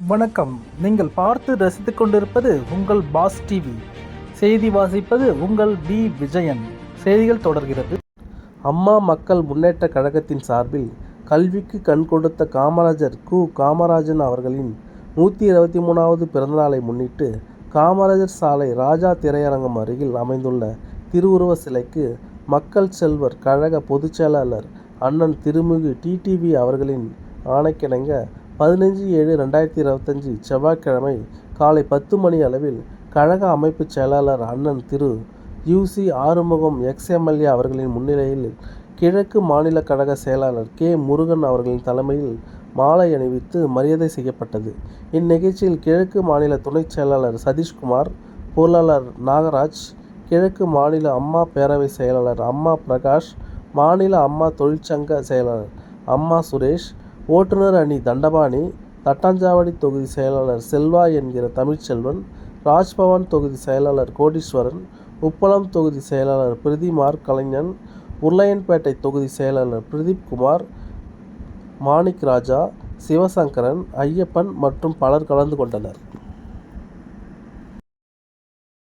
வணக்கம். நீங்கள் பார்த்து ரசித்துக் கொண்டிருப்பது உங்கள் பாஸ் டிவி. செய்தி வாசிப்பது உங்கள் பி விஜயன். செய்திகள் தொடர்கிறது. அம்மா மக்கள் முன்னேற்ற கழகத்தின் சார்பில் கல்விக்கு கண் கொடுத்த காமராஜர் கு. காமராஜன் அவர்களின் நூற்றி இருபத்தி மூணாவது பிறந்தநாளை முன்னிட்டு காமராஜர் சாலை ராஜா திரையரங்கம் அருகில் அமைந்துள்ள திருவுருவ சிலைக்கு மக்கள் செல்வர் கழக பொதுச் செயலாளர் அண்ணன் திருமிகு டிடிவி அவர்களின் ஆணைக்கிணங்க பதினஞ்சு ஏழு ரெண்டாயிரத்தி இருபத்தஞ்சி செவ்வாய்க்கிழமை காலை பத்து மணி அளவில் கழக அமைப்புச் செயலாளர் அண்ணன் திரு யூசி ஆறுமுகம் எக்ஸ்எம்எல்ஏ அவர்களின் முன்னிலையில் கிழக்கு மாநில கழக செயலாளர் கே முருகன் அவர்களின் தலைமையில் மாலை அணிவித்து மரியாதை செய்யப்பட்டது. இந்நிகழ்ச்சியில் கிழக்கு மாநில துணைச் செயலாளர் சதீஷ்குமார் பொருளாளர் நாகராஜ் கிழக்கு மாநில அம்மா பேரவை செயலாளர் அம்மா பிரகாஷ் மாநில அம்மா தொழிற்சங்க செயலாளர் அம்மா சுரேஷ் ஓட்டுநர் அணி தண்டபாணி தட்டாஞ்சாவடி தொகுதி செயலாளர் செல்வா என்கிற தமிழ்ச்செல்வன் ராஜ்பவன் தொகுதி செயலாளர் கோடீஸ்வரன் உப்பளம் தொகுதி செயலாளர் பிரதிமார் கலைஞன் உருளையன்பேட்டை தொகுதி செயலாளர் பிரதீப் குமார் மாணிக் ராஜா சிவசங்கரன் ஐயப்பன் மற்றும் பலர் கலந்து கொண்டனர்.